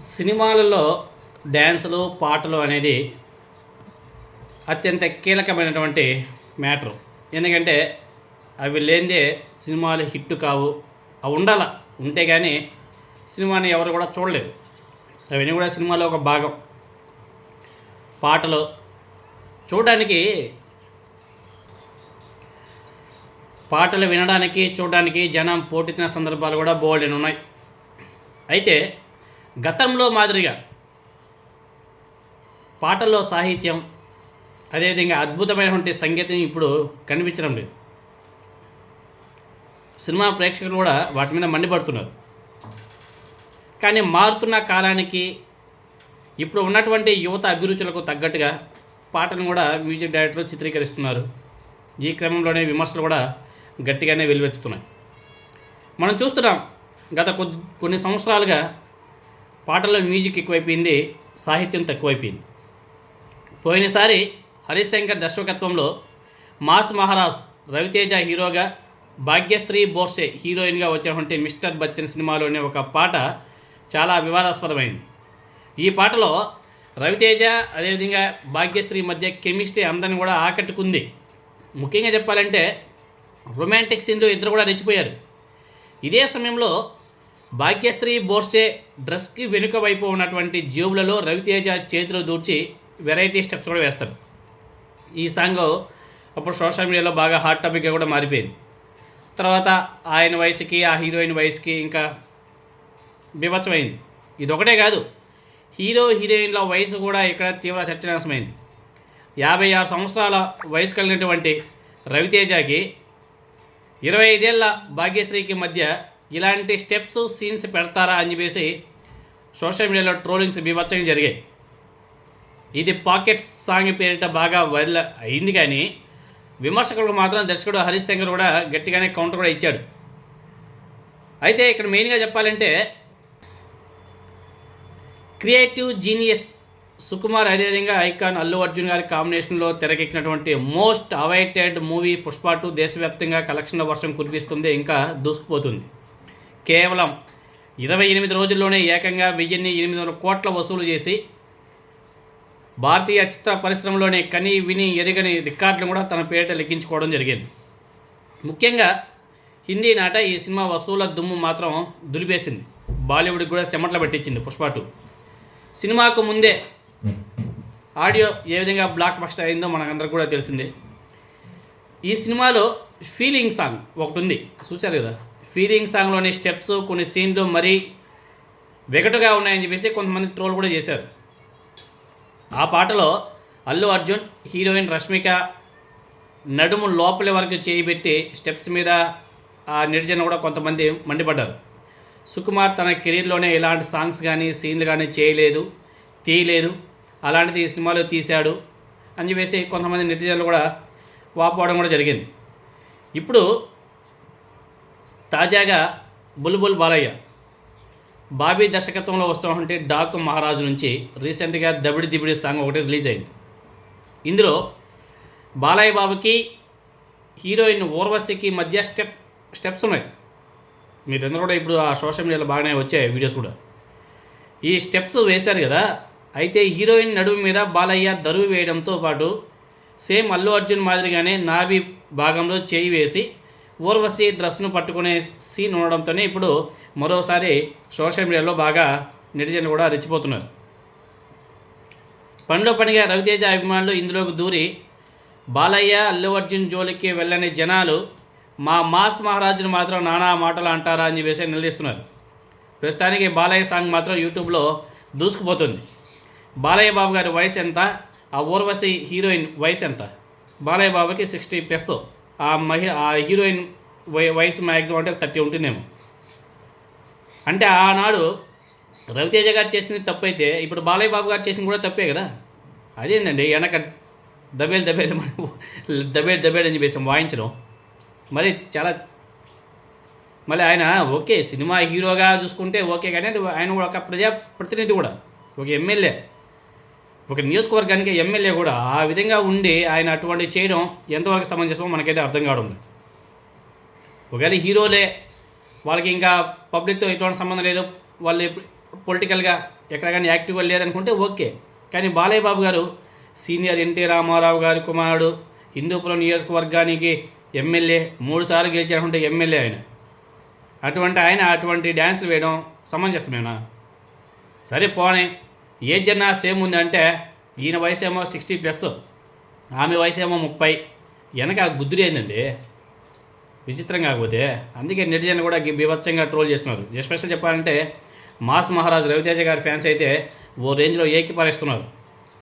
సినిమాలలో డ్యాన్సులు పాటలు అనేది అత్యంత కీలకమైనటువంటి మ్యాటరు. ఎందుకంటే అవి లేనిదే సినిమాలు హిట్ కావు. అవి ఉండాల ఉంటే కానీ సినిమాని ఎవరు కూడా చూడలేదు. అవన్నీ కూడా సినిమాలో ఒక భాగం. పాటలు చూడడానికి పాటలు వినడానికి చూడడానికి జనం పోటెత్తిన సందర్భాలు కూడా బోల్డెన్ ఉన్నాయి. అయితే గతంలో మాదిరిగా పాటల్లో సాహిత్యం అదేవిధంగా అద్భుతమైనటువంటి సంగీతం ఇప్పుడు కనిపించడం లేదు. సినిమా ప్రేక్షకులు కూడా వాటి మీద మండిపడుతున్నారు. కానీ మారుతున్న కాలానికి ఇప్పుడు ఉన్నటువంటి యువత అభిరుచులకు తగ్గట్టుగా పాటను కూడా మ్యూజిక్ డైరెక్టర్లు చిత్రీకరిస్తున్నారు. ఈ క్రమంలోనే విమర్శలు కూడా గట్టిగానే వెలువెత్తుతున్నాయి. మనం చూస్తున్నాం గత కొద్ది కొన్ని సంవత్సరాలుగా పాటల్లో మ్యూజిక్ ఎక్కువైపోయింది సాహిత్యం తక్కువైపోయింది. పోయినసారి హరీష్ శంకర్ దర్శకత్వంలో మాస్ మహారాజ్ రవితేజ హీరోగా భాగ్యశ్రీ బోర్సే హీరోయిన్గా వచ్చినటువంటి మిస్టర్ బచ్చన్ సినిమాలోని ఒక పాట చాలా వివాదాస్పదమైంది. ఈ పాటలో రవితేజ అదేవిధంగా భాగ్యశ్రీ మధ్య కెమిస్ట్రీ అందరిని కూడా ఆకట్టుకుంది. ముఖ్యంగా చెప్పాలంటే రొమాంటిక్ సీన్లో ఇద్దరు కూడా రెచ్చిపోయారు. ఇదే సమయంలో భాగ్యశ్రీ బోర్సే డ్రెస్కి వెనుక వైపు ఉన్నటువంటి జేబులలో రవితేజ చేతిలో దూర్చి వెరైటీ స్టెప్స్ కూడా వేస్తారు. ఈ సాంగ్ అప్పుడు సోషల్ మీడియాలో బాగా హాట్ టాపిక్గా కూడా మారిపోయింది. తర్వాత ఆయన వయసుకి ఆ హీరోయిన్ వయసుకి ఇంకా బీభత్సమైంది. ఇది ఒకటే కాదు హీరో హీరోయిన్ల వయసు కూడా ఇక్కడ తీవ్ర చర్చనాశమైంది యాభై ఆరు సంవత్సరాల వయసు కలిగినటువంటి రవితేజకి ఇరవై ఐదేళ్ళ భాగ్యశ్రీకి మధ్య ఇలాంటి స్టెప్స్ సీన్స్ పెడతారా అని చెప్పేసి సోషల్ మీడియాలో ట్రోలింగ్స్ బీభత్సంగా జరిగాయి. ఇది పాకెట్ సాంగ్ పేరిట బాగా వైరల్ అయింది కానీ విమర్శకులకు మాత్రం దర్శకుడు హరీష్ శంకర్ కూడా గట్టిగానే కౌంటర్ కూడా ఇచ్చాడు. అయితే ఇక్కడ మెయిన్గా చెప్పాలంటే క్రియేటివ్ జీనియస్ సుకుమార్ అదేవిధంగా ఐకాన్ అల్లు అర్జున్ గారి కాంబినేషన్లో తెరకెక్కినటువంటి most awaited movie Pushpa two దేశవ్యాప్తంగా కలెక్షన్ల వర్షం కురిపిస్తుంది ఇంకా దూసుకుపోతుంది. కేవలం ఇరవై ఎనిమిది రోజుల్లోనే ఏకంగా వెయ్యిన్ని ఎనిమిది వందల కోట్ల వసూలు చేసి భారతీయ చిత్ర పరిశ్రమలోనే కని విని ఎరగని రికార్డులను కూడా తన పేరిట లెక్కించుకోవడం జరిగింది. ముఖ్యంగా హిందీ నాట ఈ సినిమా వసూల దుమ్ము మాత్రం దులిపేసింది. బాలీవుడ్కి కూడా చెమటలు పెట్టించింది పుష్ప టూ. సినిమాకు ముందే ఆడియో ఏ విధంగా బ్లాక్ బస్టర్ అయిందో మనకందరికి కూడా తెలిసిందే. ఈ సినిమాలో ఫీలింగ్ సాంగ్ ఒకటి ఉంది. చూశారు కదా? ఫీలింగ్ సాంగ్లోని స్టెప్స్ కొన్ని సీన్లు మరీ వెగటుగా ఉన్నాయని చెప్పేసి కొంతమంది ట్రోల్ కూడా చేశారు. ఆ పాటలో అల్లు అర్జున్ హీరోయిన్ రష్మిక నడుము లోపలి వరకు చేయిబెట్టి స్టెప్స్ మీద ఆ నిర్జన కూడా కొంతమంది మండిపడ్డారు. సుకుమార్ తన కెరీర్లోనే ఇలాంటి సాంగ్స్ కానీ సీన్లు కానీ చేయలేదు తీయలేదు. అలాంటిది ఈ సినిమాలో తీశాడు అని చెప్పేసి కొంతమంది నెటిజన్లు కూడా వాపోవడం కూడా జరిగింది. ఇప్పుడు తాజాగా బుల్బుల్ బాలయ్య బాబీ దర్శకత్వంలో వస్తున్నటువంటి డాకు మహారాజు నుంచి రీసెంట్గా దబిడి దిబిడి సాంగ్ ఒకటి రిలీజ్ అయింది. ఇందులో బాలయ్య బాబుకి హీరోయిన్ ఊర్వశికి మధ్య స్టెప్ స్టెప్స్ ఉన్నాయి. మీరందరూ కూడా ఇప్పుడు ఆ సోషల్ మీడియాలో బాగానే వచ్చాయి వీడియోస్ కూడా. ఈ స్టెప్స్ వేశారు కదా అయితే హీరోయిన్ నడుము మీద బాలయ్య దరువు వేయడంతో పాటు సేమ్ అల్లు అర్జున్ మాదిరిగానే నాభి భాగంలో చేయి వేసి ఊర్వశి డ్రెస్ను పట్టుకునే సీన్ ఉండడంతోనే ఇప్పుడు మరోసారి సోషల్ మీడియాలో బాగా నెటిజన్లు కూడా రెచ్చిపోతున్నారు పనిలో పనిగా రవితేజ అభిమానులు ఇందులోకి దూరి బాలయ్య అల్లు అర్జున్ జోలికి వెళ్ళని జనాలు మా మాస్ మహారాజును మాత్రం నానా మాటలు అంటారా అని చెప్పేసి నిలదీస్తున్నారు. ప్రస్తుతానికి బాలయ్య సాంగ్ మాత్రం యూట్యూబ్లో దూసుకుపోతుంది. బాలయ్య బాబు గారి వయసు ఎంత? ఆ ఊర్వశి హీరోయిన్ వయసు ఎంత? బాలయ్య బాబుకి సిక్స్టీ ప్లస్ ఆ మహి ఆ హీరోయిన్ వయసు మ్యాక్సిమం అంటే థర్టీ ఉంటుందేమో. అంటే ఆనాడు రవితేజ గారు చేసింది తప్పైతే ఇప్పుడు బాలయ్య బాబు గారు చేసింది కూడా తప్పే కదా? అదేందండి వెనక దబేలు దబేలు మనం దబేడు అని చెప్పేసి వాయించడం. మరి చాలా మళ్ళీ ఆయన ఓకే సినిమా హీరోగా చూసుకుంటే ఓకే కానీ ఆయన కూడా ఒక ప్రజా ప్రతినిధి కూడా ఒక ఎమ్మెల్యే. ఒక నియోజకవర్గానికి ఎమ్మెల్యే కూడా ఆ విధంగా ఉండి ఆయన అటువంటి చేయడం ఎంతవరకు సమంజసమో మనకైతే అర్థం కావడం ఒకవేళ హీరోలే వాళ్ళకి ఇంకా పబ్లిక్తో ఎటువంటి సంబంధం లేదు వాళ్ళు పొలిటికల్గా ఎక్కడ కానీ యాక్టివ్గా లేరనుకుంటే ఓకే. కానీ బాలయ్య బాబు గారు సీనియర్ ఎన్టీ రామారావు గారి కుమారుడు హిందూపురం నియోజకవర్గానికి ఎమ్మెల్యే మూడు సార్లు ఎమ్మెల్యే ఆయన. అటువంటి ఆయన అటువంటి డ్యాన్సులు వేయడం సమంజసమేనా? సరే పోనే. ఏ అన్నా సేమ్ ఉంది అంటే ఈయన వయసు ఏమో సిక్స్టీ ప్లస్ ఆమె వయసు ఏమో ముప్పై. వెనక ఆ ఏందండి? విచిత్రం కాకపోతే. అందుకే నెటిజన్ కూడా బీభత్సంగా ట్రోల్ చేస్తున్నారు. ఎస్పెషల్ చెప్పాలంటే మాస్ మహారాజ్ రవితేజ గారి ఫ్యాన్స్ అయితే ఓ రేంజ్లో ఏకిపారేస్తున్నారు